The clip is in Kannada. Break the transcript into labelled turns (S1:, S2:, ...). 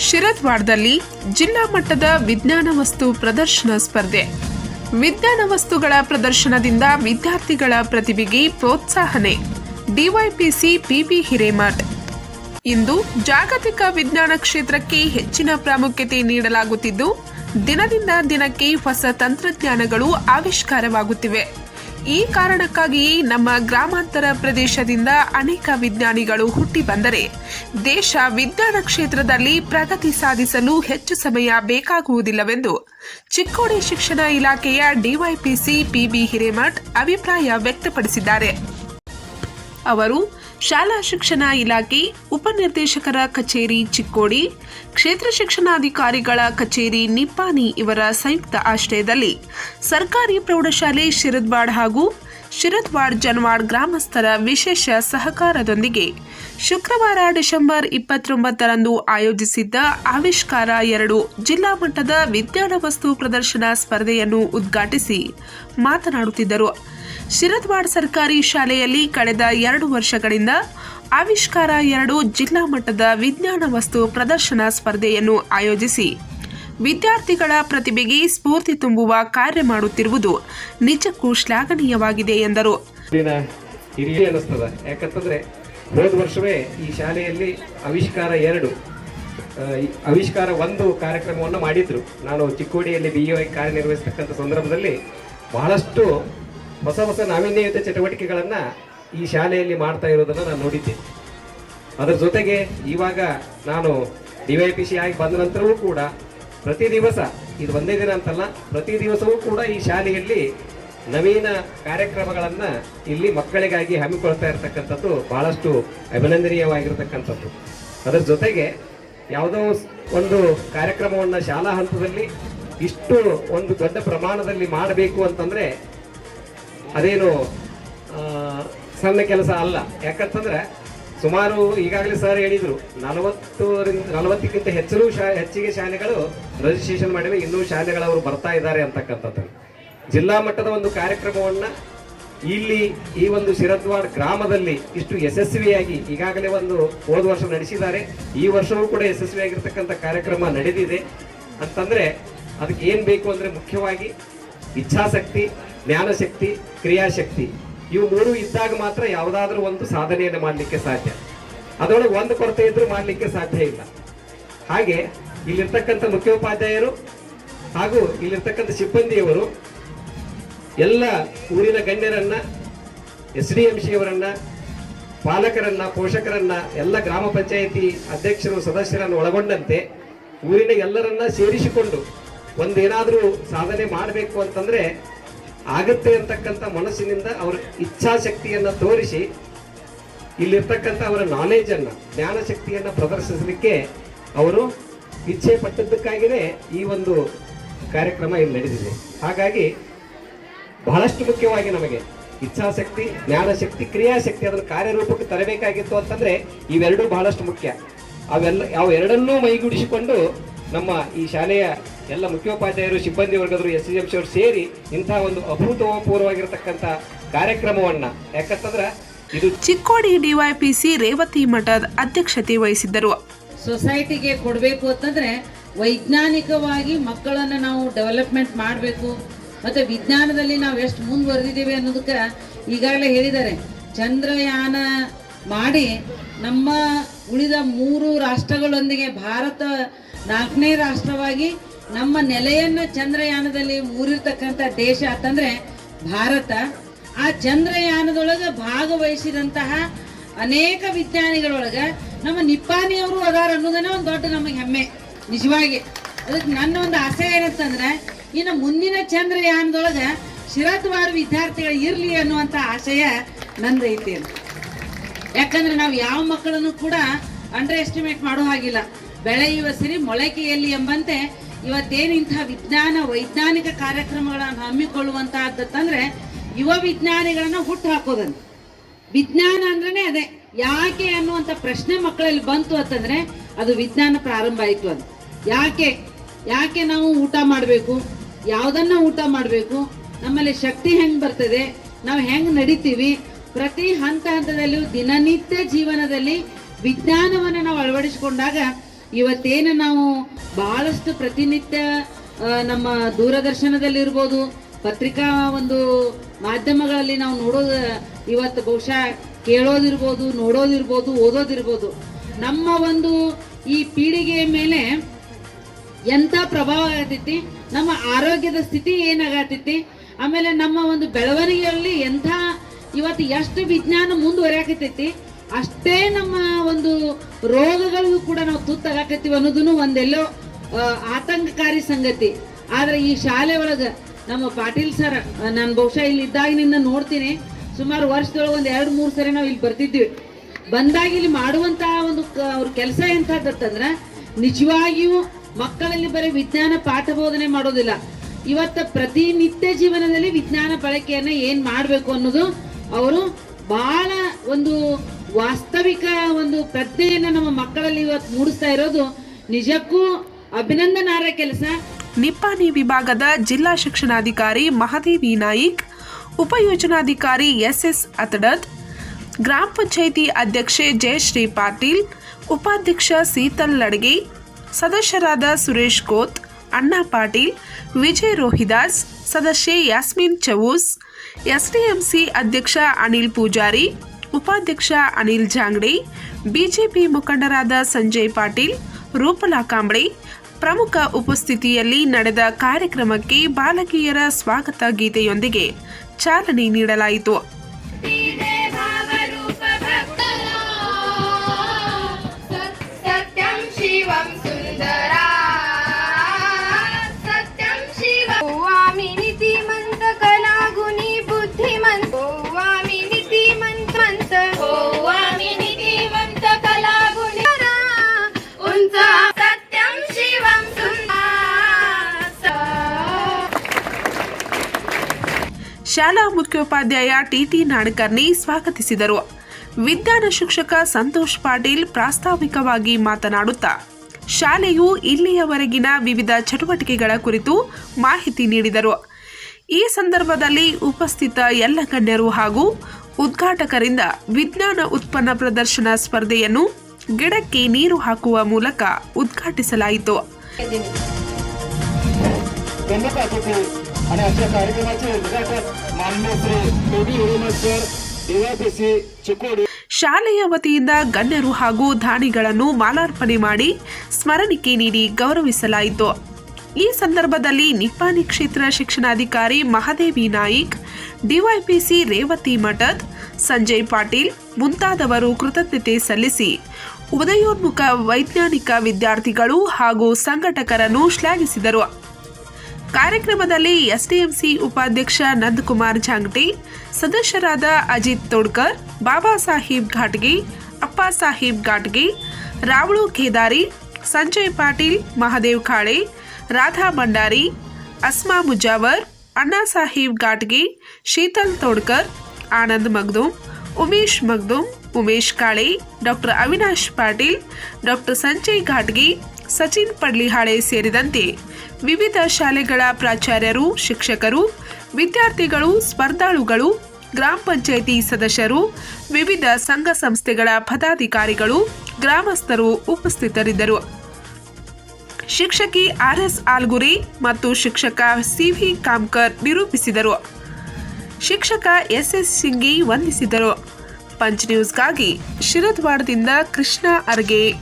S1: ಶಿರದ್ವಾಡದಲ್ಲಿ ಜಿಲ್ಲಾ ಮಟ್ಟದ ವಿಜ್ಞಾನ ವಸ್ತು ಪ್ರದರ್ಶನ ಸ್ಪರ್ಧೆ. ವಿಜ್ಞಾನ ವಸ್ತುಗಳ ಪ್ರದರ್ಶನದಿಂದ ವಿದ್ಯಾರ್ಥಿಗಳ ಪ್ರತಿಭೆಗೆ ಪ್ರೋತ್ಸಾಹನೆ. DYPC PB Hiremath. ಇಂದು ಜಾಗತಿಕ ವಿಜ್ಞಾನ ಕ್ಷೇತ್ರಕ್ಕೆ ಹೆಚ್ಚಿನ ಪ್ರಾಮುಖ್ಯತೆ ನೀಡಲಾಗುತ್ತಿದ್ದು, ದಿನದಿಂದ ದಿನಕ್ಕೆ ಹೊಸ ತಂತ್ರಜ್ಞಾನಗಳು ಆವಿಷ್ಕಾರವಾಗುತ್ತಿವೆ. ಈ ಕಾರಣಕ್ಕಾಗಿ ನಮ್ಮ ಗ್ರಾಮಾಂತರ ಪ್ರದೇಶದಿಂದ ಅನೇಕ ವಿಜ್ಞಾನಿಗಳು ಹುಟ್ಟಿ ಬಂದರೆ ದೇಶ ವಿಜ್ಞಾನ ಕ್ಷೇತ್ರದಲ್ಲಿ ಪ್ರಗತಿ ಸಾಧಿಸಲು ಹೆಚ್ಚು ಸಮಯ ಬೇಕಾಗುವುದಿಲ್ಲವೆಂದು ಚಿಕ್ಕೋಡಿ ಶಿಕ್ಷಣ ಇಲಾಖೆಯ ಡಿವೈಪಿಸಿ ಪಿಬಿ ಹಿರೇಮಠ್ ಅಭಿಪ್ರಾಯ ವ್ಯಕ್ತಪಡಿಸಿದ್ದಾರೆ. ಅವರು ಶಾಲಾ ಶಿಕ್ಷಣ ಇಲಾಖೆ ಉಪನಿರ್ದೇಶಕರ ಕಚೇರಿ ಚಿಕ್ಕೋಡಿ, ಕ್ಷೇತ್ರ ಶಿಕ್ಷಣಾಧಿಕಾರಿಗಳ ಕಚೇರಿ ನಿಪ್ಪಾನಿ ಇವರ ಸಂಯುಕ್ತ ಆಶ್ರಯದಲ್ಲಿ ಸರ್ಕಾರಿ ಪ್ರೌಢಶಾಲೆ ಶಿರದ್ವಾಡ್ ಹಾಗೂ ಶಿರದ್ವಾಡ್ ಜನ್ವಾಡ್ ಗ್ರಾಮಸ್ಥರ ವಿಶೇಷ ಸಹಕಾರದೊಂದಿಗೆ ಶುಕ್ರವಾರ ಡಿಸೆಂಬರ್ ಇಪ್ಪತ್ತೊಂಬತ್ತರಂದು ಆಯೋಜಿಸಿದ್ದ ಆವಿಷ್ಕಾರ ಎರಡು ಜಿಲ್ಲಾ ಮಟ್ಟದ ವಿಜ್ಞಾನ ವಸ್ತು ಪ್ರದರ್ಶನ ಸ್ಪರ್ಧೆಯನ್ನು ಉದ್ಘಾಟಿಸಿ ಮಾತನಾಡುತ್ತಿದ್ದರು. ಶಿರದ್ವಾಡ್ ಸರ್ಕಾರಿ ಶಾಲೆಯಲ್ಲಿ ಕಳೆದ ಎರಡು ವರ್ಷಗಳಿಂದ ಆವಿಷ್ಕಾರ ಎರಡು ಜಿಲ್ಲಾ ಮಟ್ಟದ ವಿಜ್ಞಾನ ವಸ್ತು ಪ್ರದರ್ಶನ ಸ್ಪರ್ಧೆಯನ್ನು ಆಯೋಜಿಸಿ ವಿದ್ಯಾರ್ಥಿಗಳ ಪ್ರತಿಭೆಗೆ ಸ್ಫೂರ್ತಿ ತುಂಬುವ ಕಾರ್ಯ ಮಾಡುತ್ತಿರುವುದು ನಿಜಕ್ಕೂ ಶ್ಲಾಘನೀಯವಾಗಿದೆ ಎಂದರು.
S2: ಯಾಕಂತಂದ್ರೆ ಹೋದ ಈ ಶಾಲೆಯಲ್ಲಿ ಆವಿಷ್ಕಾರ ಎರಡು ಆವಿಷ್ಕಾರ ಒಂದು ಕಾರ್ಯಕ್ರಮವನ್ನು ಮಾಡಿದ್ರು. ನಾನು ಚಿಕ್ಕೋಡಿಯಲ್ಲಿ ಬಿ ಆಗಿ ಕಾರ್ಯನಿರ್ವಹಿಸ್ತಕ್ಕಂಥ ಸಂದರ್ಭದಲ್ಲಿ ಬಹಳಷ್ಟು ಹೊಸ ಹೊಸ ನಾವೀನ್ಯಯುತ ಚಟುವಟಿಕೆಗಳನ್ನು ಈ ಶಾಲೆಯಲ್ಲಿ ಮಾಡ್ತಾ ಇರೋದನ್ನು ನಾನು ನೋಡಿದ್ದೇನೆ ಅದರ ಜೊತೆಗೆ ಇವಾಗ ನಾನು ಡಿವೈಪಿ ಸಿ ಆಗಿ ಬಂದ ನಂತರವೂ ಕೂಡ ಪ್ರತಿ ದಿವಸ, ಇದು ಒಂದೇ ದಿನ ಅಂತಲ್ಲ, ಪ್ರತಿ ದಿವಸವೂ ಕೂಡ ಈ ಶಾಲೆಯಲ್ಲಿ ನವೀನ ಕಾರ್ಯಕ್ರಮಗಳನ್ನು ಇಲ್ಲಿ ಮಕ್ಕಳಿಗಾಗಿ ಹಮ್ಮಿಕೊಳ್ತಾ ಇರತಕ್ಕಂಥದ್ದು ಬಹಳಷ್ಟು ಅಭಿನಂದನೀಯವಾಗಿರತಕ್ಕಂಥದ್ದು. ಅದರ ಜೊತೆಗೆ ಯಾವುದೋ ಒಂದು ಕಾರ್ಯಕ್ರಮವನ್ನು ಶಾಲಾ ಹಂತದಲ್ಲಿ ಇಷ್ಟು ಒಂದು ದೊಡ್ಡ ಪ್ರಮಾಣದಲ್ಲಿ ಮಾಡಬೇಕು ಅಂತಂದ್ರೆ ಅದೇನು ಸಣ್ಣ ಕೆಲಸ ಅಲ್ಲ. ಯಾಕಂತಂದ್ರೆ, ಸುಮಾರು ಈಗಾಗಲೇ ಸರ್ ಹೇಳಿದರು ನಲವತ್ತರಿಂದ ನಲವತ್ತಕ್ಕಿಂತ ಹೆಚ್ಚಲು ಶಾ, ಹೆಚ್ಚಿಗೆ ಶಾಲೆಗಳು ರಿಜಿಸ್ಟ್ರೇಷನ್ ಮಾಡಿವೆ, ಇನ್ನೂ ಶಾಲೆಗಳವರು ಬರ್ತಾ ಇದ್ದಾರೆ ಅಂತಕ್ಕಂಥದ್ದು. ಜಿಲ್ಲಾ ಮಟ್ಟದ ಒಂದು ಕಾರ್ಯಕ್ರಮವನ್ನು ಇಲ್ಲಿ ಈ ಒಂದು ಶಿರದ್ವಾಡ್ ಗ್ರಾಮದಲ್ಲಿ ಇಷ್ಟು ಯಶಸ್ವಿಯಾಗಿ ಈಗಾಗಲೇ ಒಂದು ಹೋದ ವರ್ಷ ನಡೆಸಿದ್ದಾರೆ. ಈ ವರ್ಷವೂ ಕೂಡ ಯಶಸ್ವಿಯಾಗಿರ್ತಕ್ಕಂಥ ಕಾರ್ಯಕ್ರಮ ನಡೆದಿದೆ. ಅಂತಂದರೆ, ಅದಕ್ಕೆ ಏನು ಬೇಕು ಅಂದರೆ ಮುಖ್ಯವಾಗಿ ಇಚ್ಛಾಶಕ್ತಿ, ಜ್ಞಾನಶಕ್ತಿ, ಕ್ರಿಯಾಶಕ್ತಿ, ಇವು ಮೂರು ಇದ್ದಾಗ ಮಾತ್ರ ಯಾವುದಾದ್ರೂ ಒಂದು ಸಾಧನೆಯನ್ನು ಮಾಡಲಿಕ್ಕೆ ಸಾಧ್ಯ. ಅದರೊಳಗೆ ಒಂದು ಕೊರತೆ ಇದ್ರೂ ಮಾಡಲಿಕ್ಕೆ ಸಾಧ್ಯ ಇಲ್ಲ. ಹಾಗೆ ಇಲ್ಲಿರ್ತಕ್ಕಂಥ ಮುಖ್ಯೋಪಾಧ್ಯಾಯರು ಹಾಗೂ ಇಲ್ಲಿರ್ತಕ್ಕಂಥ ಸಿಬ್ಬಂದಿಯವರು ಎಲ್ಲ ಊರಿನ ಗಣ್ಯರನ್ನ, ಎಸ್ ಡಿ ಎಂ ಸಿ ಅವರನ್ನ ಪಾಲಕರನ್ನ, ಪೋಷಕರನ್ನ, ಎಲ್ಲ ಗ್ರಾಮ ಪಂಚಾಯಿತಿ ಅಧ್ಯಕ್ಷರು, ಸದಸ್ಯರನ್ನು ಒಳಗೊಂಡಂತೆ ಊರಿನ ಎಲ್ಲರನ್ನ ಸೇರಿಸಿಕೊಂಡು ಒಂದೇನಾದ್ರೂ ಸಾಧನೆ ಮಾಡಬೇಕು ಅಂತಂದರೆ ಆಗತ್ತೆ ಅಂತಕ್ಕಂಥ ಮನಸ್ಸಿನಿಂದ ಅವರ ಇಚ್ಛಾಶಕ್ತಿಯನ್ನು ತೋರಿಸಿ ಇಲ್ಲಿರ್ತಕ್ಕಂಥ ಅವರ ನಾಲೆಜನ್ನು ಜ್ಞಾನಶಕ್ತಿಯನ್ನು ಜ್ಞಾನ ಶಕ್ತಿಯನ್ನ ಪ್ರದರ್ಶಿಸಲಿಕ್ಕೆ ಅವರು ಇಚ್ಛೆ ಪಟ್ಟದ್ದಕ್ಕಾಗಿಯೇ ಈ ಒಂದು ಕಾರ್ಯಕ್ರಮ ಇಲ್ಲಿ ನಡೆದಿದೆ. ಹಾಗಾಗಿ ಬಹಳಷ್ಟು ಮುಖ್ಯವಾಗಿ ನಮಗೆ ಇಚ್ಛಾಶಕ್ತಿ, ಜ್ಞಾನಶಕ್ತಿ, ಕ್ರಿಯಾಶಕ್ತಿ ಅದನ್ನು ಕಾರ್ಯರೂಪಕ್ಕೆ ತರಬೇಕಾಗಿತ್ತು ಅಂತಂದರೆ ಇವೆರಡೂ ಬಹಳಷ್ಟು ಮುಖ್ಯ. ಅವೆಲ್ಲ, ಅವೆರಡನ್ನೂ ಮೈಗೂಡಿಸಿಕೊಂಡು ನಮ್ಮ ಈ ಶಾಲೆಯ ಎಲ್ಲ ಮುಖ್ಯೋಪಾಧ್ಯಾಯರು ಸಿಬ್ಬಂದಿ ವರ್ಗದರು ಎಸ್ ಸಿ ಎಂ ಸಿ ಅವರು ಸೇರಿ ಇಂತಹ ಒಂದು ಅಭೂತಪೂರ್ವವಾಗಿರತಕ್ಕಂಥ ಕಾರ್ಯಕ್ರಮವನ್ನ. ಯಾಕಂತಂದ್ರೆ ಇದು
S1: ಚಿಕ್ಕೋಡಿ ಡಿವೈಪಿಸಿ ರೇವತಿ ಮಠದ ಅಧ್ಯಕ್ಷತೆ ವಹಿಸಿದ್ದರು.
S3: ಸೊಸೈಟಿಗೆ ಕೊಡಬೇಕು ಅಂತಂದ್ರೆ ವೈಜ್ಞಾನಿಕವಾಗಿ ಮಕ್ಕಳನ್ನು ನಾವು ಡೆವಲಪ್ಮೆಂಟ್ ಮಾಡಬೇಕು. ಮತ್ತೆ ವಿಜ್ಞಾನದಲ್ಲಿ ನಾವು ಎಷ್ಟು ಮುಂದುವರೆದಿದ್ದೇವೆ ಅನ್ನೋದಕ್ಕೆ ಈಗಾಗಲೇ ಹೇಳಿದ್ದಾರೆ. ಚಂದ್ರಯಾನ ಮಾಡಿ ನಮ್ಮ ಉಳಿದ ಮೂರು ರಾಷ್ಟ್ರಗಳೊಂದಿಗೆ ಭಾರತ ನಾಲ್ಕನೇ ರಾಷ್ಟ್ರವಾಗಿ ನಮ್ಮ ನೆಲೆಯನ್ನ ಚಂದ್ರಯಾನದಲ್ಲಿ ಮೂರಿರ್ತಕ್ಕಂಥ ದೇಶ ಅಂತಂದ್ರೆ ಭಾರತ. ಆ ಚಂದ್ರಯಾನದೊಳಗೆ ಭಾಗವಹಿಸಿದಂತಹ ಅನೇಕ ವಿಜ್ಞಾನಿಗಳೊಳಗ ನಮ್ಮ ನಿಪ್ಪಾನಿಯವರು ಅದಾರ ಅನ್ನೋದನ್ನ ಒಂದು ದೊಡ್ಡ ನಮಗೆ ಹೆಮ್ಮೆ, ನಿಜವಾಗಿ. ಅದಕ್ಕೆ ನನ್ನ ಒಂದು ಆಸೆ ಏನಂತಂದ್ರೆ, ಇನ್ನು ಮುಂದಿನ ಚಂದ್ರಯಾನದೊಳಗ ಶಿರತ್ವಾರು ವಿದ್ಯಾರ್ಥಿಗಳು ಇರಲಿ ಅನ್ನುವಂಥ ಆಶಯ ನಂದೈತಿ ಯಾಕಂದ್ರೆ ನಾವು ಯಾವ ಮಕ್ಕಳನ್ನು ಕೂಡ ಅಂಡರ್ ಎಸ್ಟಿಮೇಟ್ ಮಾಡೋ ಹಾಗಿಲ್ಲ. ಬೆಳೆಯುವ ಸಿರಿ ಮೊಳಕೆಯಲ್ಲಿ ಎಂಬಂತೆ ಇವತ್ತೇನು ಇಂತಹ ವಿಜ್ಞಾನ, ವೈಜ್ಞಾನಿಕ ಕಾರ್ಯಕ್ರಮಗಳನ್ನು ಹಮ್ಮಿಕೊಳ್ಳುವಂತಹದ್ದಂದ್ರೆ ಯುವ ವಿಜ್ಞಾನಿಗಳನ್ನ ಹುಟ್ಟು ಹಾಕೋದಂತ. ವಿಜ್ಞಾನ ಅಂದ್ರೆ ಅದೇ, ಯಾಕೆ ಅನ್ನುವಂಥ ಪ್ರಶ್ನೆ ಮಕ್ಕಳಲ್ಲಿ ಬಂತು ಅಂತಂದ್ರೆ ಅದು ವಿಜ್ಞಾನ ಪ್ರಾರಂಭ ಆಯಿತು ಅದು ಯಾಕೆ ಯಾಕೆ ನಾವು ಊಟ ಮಾಡಬೇಕು? ಯಾವುದನ್ನ ಊಟ ಮಾಡಬೇಕು? ನಮ್ಮಲ್ಲಿ ಶಕ್ತಿ ಹೆಂಗೆ ಬರ್ತದೆ? ನಾವು ಹೆಂಗೆ ನಡಿತೀವಿ? ಪ್ರತಿ ಹಂತ ಹಂತದಲ್ಲೂ ದಿನನಿತ್ಯ ಜೀವನದಲ್ಲಿ ವಿಜ್ಞಾನವನ್ನು ನಾವು ಅಳವಡಿಸಿಕೊಂಡಾಗ ಇವತ್ತೇನು ನಾವು ಬಹಳಷ್ಟು ಪ್ರತಿನಿತ್ಯ ನಮ್ಮ ದೂರದರ್ಶನದಲ್ಲಿರ್ಬೋದು, ಪತ್ರಿಕಾ ಒಂದು ಮಾಧ್ಯಮಗಳಲ್ಲಿ ನಾವು ನೋಡೋದು, ಇವತ್ತು ಬಹುಶಃ ಕೇಳೋದಿರ್ಬೋದು, ನೋಡೋದಿರ್ಬೋದು, ಓದೋದಿರ್ಬೋದು. ನಮ್ಮ ಒಂದು ಈ ಪೀಳಿಗೆಯ ಮೇಲೆ ಎಂಥ ಪ್ರಭಾವ ಆಗತೈತಿ, ನಮ್ಮ ಆರೋಗ್ಯದ ಸ್ಥಿತಿ ಏನಾಗತೈತಿ, ಆಮೇಲೆ ನಮ್ಮ ಒಂದು ಬೆಳವಣಿಗೆಯಲ್ಲಿ ಎಂಥ, ಇವತ್ತು ಎಷ್ಟು ವಿಜ್ಞಾನ ಮುಂದುವರಿಯಾಕತೈತಿ ಅಷ್ಟೇ ನಮ್ಮ ಒಂದು ರೋಗಗಳಿಗೂ ಕೂಡ ನಾವು ತುತ್ತಾಗಕತ್ತೀವಿ ಅನ್ನೋದನ್ನು ಒಂದೆಲ್ಲೋ ಆತಂಕಕಾರಿ ಸಂಗತಿ. ಆದ್ರೆ ಈ ಶಾಲೆ ಒಳಗೆ ನಮ್ಮ ಪಾಟೀಲ್ ಸರ್ ನಾನು ಬಹುಶಃ ಇಲ್ಲಿ ಇದ್ದಾಗಿನಿಂದ ನೋಡ್ತೀನಿ. ಸುಮಾರು ವರ್ಷದೊಳಗೆ ಒಂದು ಎರಡು, ಮೂರು ಸರಿ ನಾವು ಇಲ್ಲಿ ಬರ್ತಿದ್ವಿ. ಬಂದಾಗ ಇಲ್ಲಿ ಮಾಡುವಂತಹ ಒಂದು ಅವ್ರ ಕೆಲಸ ಎಂತಂದ್ರೆ ನಿಜವಾಗಿಯೂ ಮಕ್ಕಳಲ್ಲಿ ಬರೀ ವಿಜ್ಞಾನ ಪಾಠ ಬೋಧನೆ ಮಾಡೋದಿಲ್ಲ. ಇವತ್ತ ಪ್ರತಿನಿತ್ಯ ಜೀವನದಲ್ಲಿ ವಿಜ್ಞಾನ ಬಳಕೆಯನ್ನು ಏನು ಮಾಡಬೇಕು ಅನ್ನೋದು ಅವರು ಬಹಳ ಒಂದು ವಾಸ್ತವಿಕ ಒಂದು ಪ್ರಜ್ಞೆಯನ್ನ ನಮ್ಮ ಮಕ್ಕಳಲ್ಲಿ ಇವತ್ತು ಮೂಡಿಸ್ತಾ ಇರೋದು ನಿಜಕ್ಕೂ ಅಭಿನಂದನಾರ್ಹ ಕೆಲಸ.
S1: ನಿಪ್ಪಾಣಿ ವಿಭಾಗದ ಜಿಲ್ಲಾ ಶಿಕ್ಷಣಾಧಿಕಾರಿ ಮಹಾದೇವಿ ನಾಯಿಕ್, ಉಪಯೋಜನಾಧಿಕಾರಿ ಎಸ್ ಅತಡದ್ ಗ್ರಾಮ ಪಂಚಾಯಿತಿ ಅಧ್ಯಕ್ಷೆ ಜಯಶ್ರೀ ಪಾಟೀಲ್, ಉಪಾಧ್ಯಕ್ಷ ಸೀತಲ್ ಲಡ್ಗೆ, ಸದಸ್ಯರಾದ ಸುರೇಶ್ ಕೋತ್, ಅಣ್ಣಾ ಪಾಟೀಲ್, ವಿಜಯ್ ರೋಹಿದಾಸ್, ಸದಸ್ಯೆ ಯಾಸ್ಮಿನ್ ಚವೂಸ್ ಎಸ್ಡಿಎಂಸಿ ಅಧ್ಯಕ್ಷ ಅನಿಲ್ ಪೂಜಾರಿ ಉಪಾಧ್ಯಕ್ಷ ಅನಿಲ್ ಜಾಂಗ್ಡೆ, ಬಿಜೆಪಿ ಮುಖಂಡರಾದ ಸಂಜಯ್ ಪಾಟೀಲ್, ರೂಪಲಾ ಕಾಂಬ್ಳೆ. ಪ್ರಮುಖ ಉಪಸ್ಥಿತಿಯಲ್ಲಿ ನಡೆದ ಕಾರ್ಯಕ್ರಮಕ್ಕೆ ಬಾಲಕಿಯರ ಸ್ವಾಗತ ಗೀತೆಯೊಂದಿಗೆ ಚಾಲನೆ ನೀಡಲಾಯಿತು. ಶಾಲಾ ಮುಖ್ಯೋಪಾಧ್ಯಾಯ ಟಿಟಿ ನಾಡ್ಕರ್ನಿ ಸ್ವಾಗತಿಸಿದರು ವಿಜ್ಞಾನ ಶಿಕ್ಷಕ ಸಂತೋಷ್ ಪಾಟೀಲ್ ಪ್ರಾಸ್ತಾವಿಕವಾಗಿ ಮಾತನಾಡುತ್ತಾ ಶಾಲೆಯು ಇಲ್ಲಿಯವರೆಗಿನ ವಿವಿಧ ಚಟುವಟಿಕೆಗಳ ಕುರಿತು ಮಾಹಿತಿ ನೀಡಿದರು ಈ ಸಂದರ್ಭದಲ್ಲಿ ಉಪಸ್ಥಿತ ಎಲ್ಲ ಗಣ್ಯರು ಹಾಗೂ ಉದ್ಘಾಟಕರಿಂದ ವಿಜ್ಞಾನ ಉತ್ಪನ್ನ ಪ್ರದರ್ಶನ ಸ್ಪರ್ಧೆಯನ್ನು ಗಿಡಕ್ಕೆ ನೀರು ಹಾಕುವ ಮೂಲಕ ಉದ್ಘಾಟಿಸಲಾಯಿತು
S4: प्रमुख अतिथी आणि आजच्या कार्यक्रमाचे उद्घाटक
S1: ಶಾಲೆಯ ವತಿಯಿಂದ ಗಣ್ಯರು ಹಾಗೂ ದಾಣಿಗಳನ್ನು ಮಾಲಾರ್ಪಣೆ ಮಾಡಿ ಸ್ಮರಣಿಕೆ ನೀಡಿ ಗೌರವಿಸಲಾಯಿತು. ಈ ಸಂದರ್ಭದಲ್ಲಿ ನಿಪ್ಪಾಣಿ ಕ್ಷೇತ್ರ ಶಿಕ್ಷಣಾಧಿಕಾರಿ ಮಹಾದೇವಿ ನಾಯಿಕ್ ಡಿವೈಪಿಸಿ ರೇವತಿ ಮಠದ್ ಸಂಜಯ್ ಪಾಟೀಲ್ ಮುಂತಾದವರು ಕೃತಜ್ಞತೆ ಸಲ್ಲಿಸಿ ಉದಯೋನ್ಮುಖ ವೈಜ್ಞಾನಿಕ ವಿದ್ಯಾರ್ಥಿಗಳು ಹಾಗೂ ಸಂಘಟಕರನ್ನು ಶ್ಲಾಘಿಸಿದರು. ಕಾರ್ಯಕ್ರಮದಲ್ಲಿ ಎಸ್ಡಿಎಂಸಿ ಉಪಾಧ್ಯಕ್ಷ ನಂದಕುಮಾರ್ ಝಾಂಗ್ಟೆ ಸದಸ್ಯರಾದ ಅಜಿತ್ ತೋಡ್ಕರ್, ಬಾಬಾ ಸಾಹೇಬ್ ಘಾಟ್ಗಿ, ಅಪ್ಪ ಸಾಹೇಬ್ ಘಾಟ್ಗಿ, ರಾವಳು ಖೇದಾರಿ ಸಂಜಯ್ ಪಾಟೀಲ್, ಮಹಾದೇವ್ ಖಾಳೆ ರಾಧಾ ಭಂಡಾರಿ, ಅಸ್ಮಾ ಮುಜಾವರ್, ಅಣ್ಣಾ ಸಾಹೇಬ್ ಘಾಟ್ಗಿ, ಶೀತಲ್ ತೋಡ್ಕರ್, ಆನಂದ್ ಮಗ್ದೂಮ್, ಉಮೇಶ್ ಮಗ್ದೂಮ್, ಉಮೇಶ್ ಕಾಳೆ, ಡಾಕ್ಟರ್ ಅವಿನಾಶ್ ಪಾಟೀಲ್, ಡಾಕ್ಟರ್ ಸಂಜಯ್ ಘಾಟ್ಗೆ ಸಚಿನ್ ಪಡ್ಲಿಹಾಳೆ ಸೇರಿದಂತೆ ವಿವಿಧ ಶಾಲೆಗಳ ಪ್ರಾಚಾರ್ಯರು, ಶಿಕ್ಷಕರು, ವಿದ್ಯಾರ್ಥಿಗಳು, ಸ್ಪರ್ಧಾಳುಗಳು, ಗ್ರಾಮ ಪಂಚಾಯಿತಿ ಸದಸ್ಯರು, ವಿವಿಧ ಸಂಘ ಸಂಸ್ಥೆಗಳ ಪದಾಧಿಕಾರಿಗಳು, ಗ್ರಾಮಸ್ಥರು ಉಪಸ್ಥಿತರಿದ್ದರು. ಶಿಕ್ಷಕಿ ಆರ್ಎಸ್ ಆಲ್ಗುರಿ ಮತ್ತು ಶಿಕ್ಷಕ ಸಿವಿ ಕಾಮ್ಕರ್ ನಿರೂಪಿಸಿದರು. ಶಿಕ್ಷಕ ಎಸ್ಎಸ್ ಸಿಂಗಿ ವಂದಿಸಿದರು. ಪಂಚ್ ನ್ಯೂಸ್ಗಾಗಿ ಶಿರದ್ವಾಡದಿಂದ ಕೃಷ್ಣ ಅರ್ಗೆ.